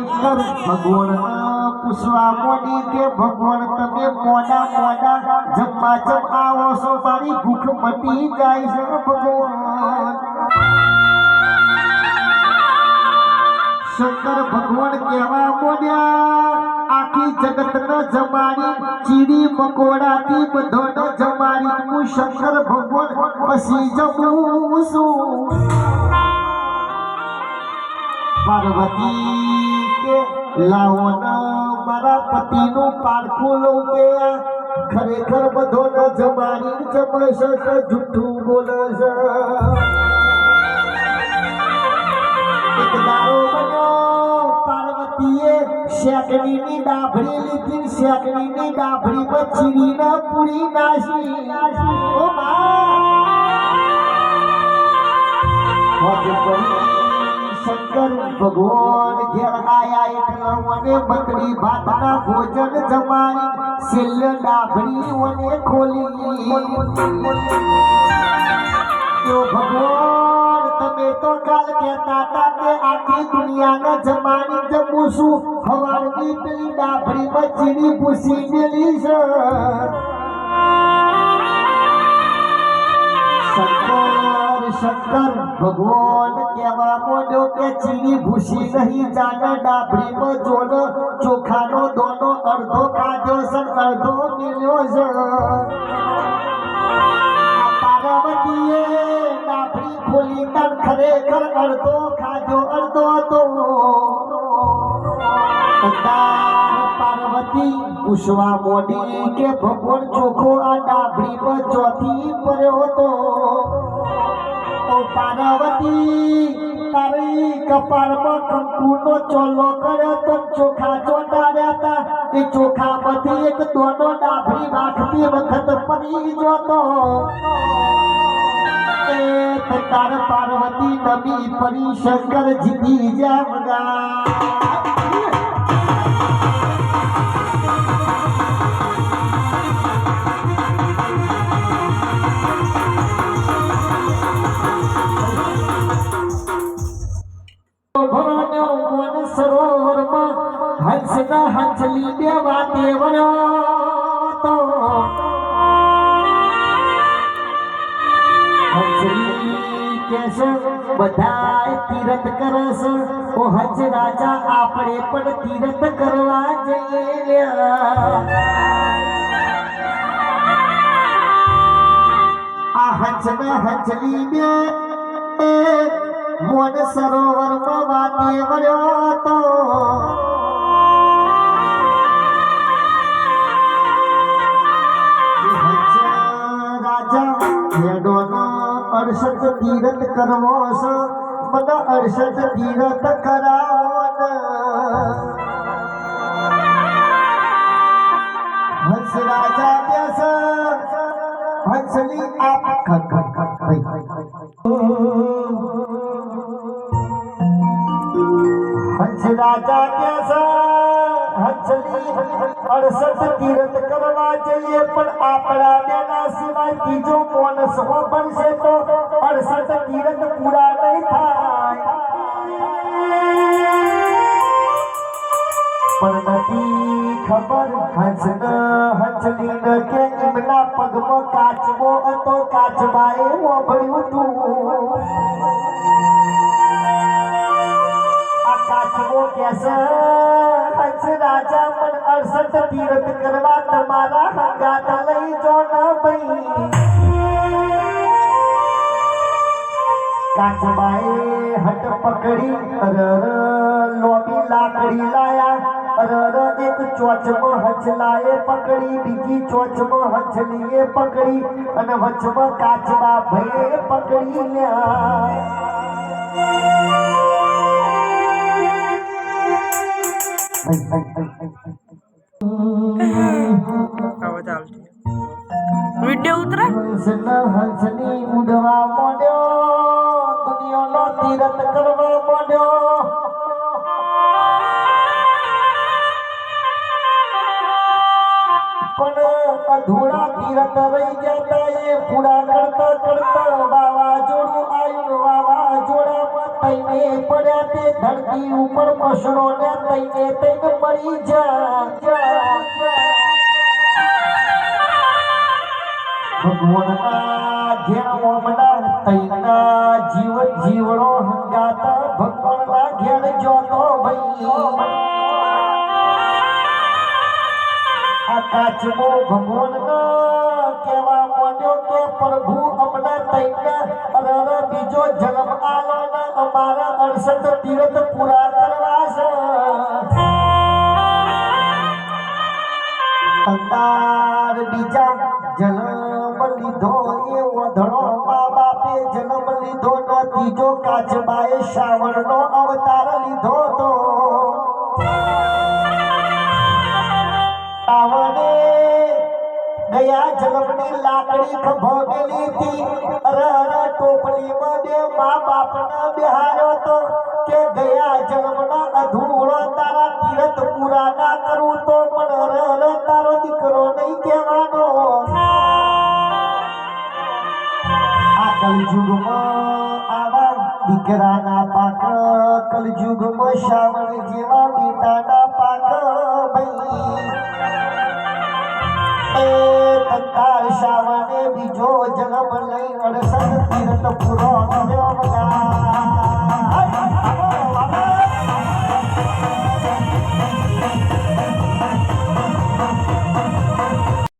શંકર ભગવાન પૂછવા મોડી કે ભગવાન, તમે મોડા મોડા જમવા જમ છો, મારી ભૂખ મટી જાય છે ભગવાન. શંકર ભગવાન કેવા મોડ્યા, આખી જગત ન જમાડી ચીડી મકોડાથી બધો ન જમાડી. હું શંકર ભગવાન પછી જમું છું. પાર્વતી કે લાવો ન મારા પતિનું પારખું લઉં કે ખરેખર બધો ન જમાડી જમશે કે જૂઠું બોલશે. પાર્વતીએ શેકડીની ડાભડી લીધી શેકડીની ડાભડીમાં ચીરીને પૂરી નાસી. ઓ શંકર ભગવાન ઘેર આયા એટલે મને બકરી ભાતના ભોજન જમાડી સિલ ડાભણી મને ખોલી. તો ભગવાન, તમે તો કાલ કહેતા હતા કે આખી દુનિયાને જમાની જમું છું. હવારની પેલી ડાભડીમાં બચીની ભૂસી મેલી છે. શંકર ભગવાન કેવા માંડ્યો કે ચીની ભૂસી નહીં જાને પર જોન ચોખાનો દોનો, અડધો ખાધો છે ને અડધો મિલ્યો છે. પાર્વતીએ ડાભરી ખોલી તન ખરેખર અડધો ખાધ્યો અડધો હતો. પાર્વતી પૂછવા મોડી કે ભગવાન ચોખ્ખો આ ડાભરી પર ચોથી પડ્યો હતો. પાર્વતી, તારી કપાળમાં કંકુનો ચોલો કર્યો તો ચોખા ચોટાડ્યા હતા એ ચોખામાંથી એક દોનો ડાભી રાખતી વખત પડી જોતો તાર પાર્વતી નમી પરી શંકર જીતી જાવગા ભવનો વન સરોવરમાં હંસના હંસલી દેવા દેવનો તો હંસલી કેસ બધાય તીરથ કરસ ઓ આપણે પણ તીરથ કરવા જઈએ. આ હંસના હંસલી બે મોન સરોવરમાં વાતે વળ્યો હતો હંસ રાજા ખેડોનો અડસઠ તીરથ કરવો છે મને અડસઠ તીરથ કરાવો ને હંસ રાજા બેસ હંસલી આપ ખર ખર ખર ખઈ. હંસ રાજા કે છે હંસલી અડસઠ તીરથ કરવા જઈએ પણ આપણા બેના સિવાય બીજો માણસ હો બનશે તો અડસઠ તીરથ પૂરા નહીં થાય પણ નથી ખબર હંસ હંસલી ન કે એમના પગમાં કાચબો કેસે રાજા, પણ અડસઠ તીરથ કરવા તમારા હંગાત લઈ જો ન કાચબાએ હટ પકડી, અરર લોબી લાકડી લાયા. અરર એક ચોચમાં હચલાએ પકડી, બીજી ચોચમાં હચલીએ પકડી, અને વચમાં કાચબા ભયે પકડી લ્યા. વીડિયો ઉતરે? હંસના ઉડવા માંડ્યો દુનિયાનો તીરથ કરવા માંડ્યો પણ અધૂરા તીરત રહી જતા એ પૂરા કરતા કરતા તઈને પડ્યા તે ધરતી ઉપર મસળો ને તૈને તૈને મળી જા ભગવાનના ઘેર ઓમના તૈના જીવ કે, પ્રભુ અમને તૈને અરર બીજો જન્મ આલો અમારા અડસઠ દિવસ પૂરા કરવા છે. અંતાર બીજા જન્મ લીધો, એ વધણો મા બાપે જન્મ લીધો નો, ત્રીજો કાચબાએ શ્રાવણનો અવતાર જન્મની લાકડી ભોગેલી હતી. અરે ટોપલી બે મા બાપને બિહારો તો કે ગયા જન્મના અધૂરો તારા તીરથ પૂરા ના કરું તો પણ અરે તારો દીકરો નહીં કહેવાનો. આ કલયુગમાં આવા દીકરાના પાક, કલયુગમાં શ્રાવણ જેવા બેટાના પાક, ભાઈ. એ તાર શાવને બીજો જન્મ લઈ અડસઠ તીર્થ પૂરો થયો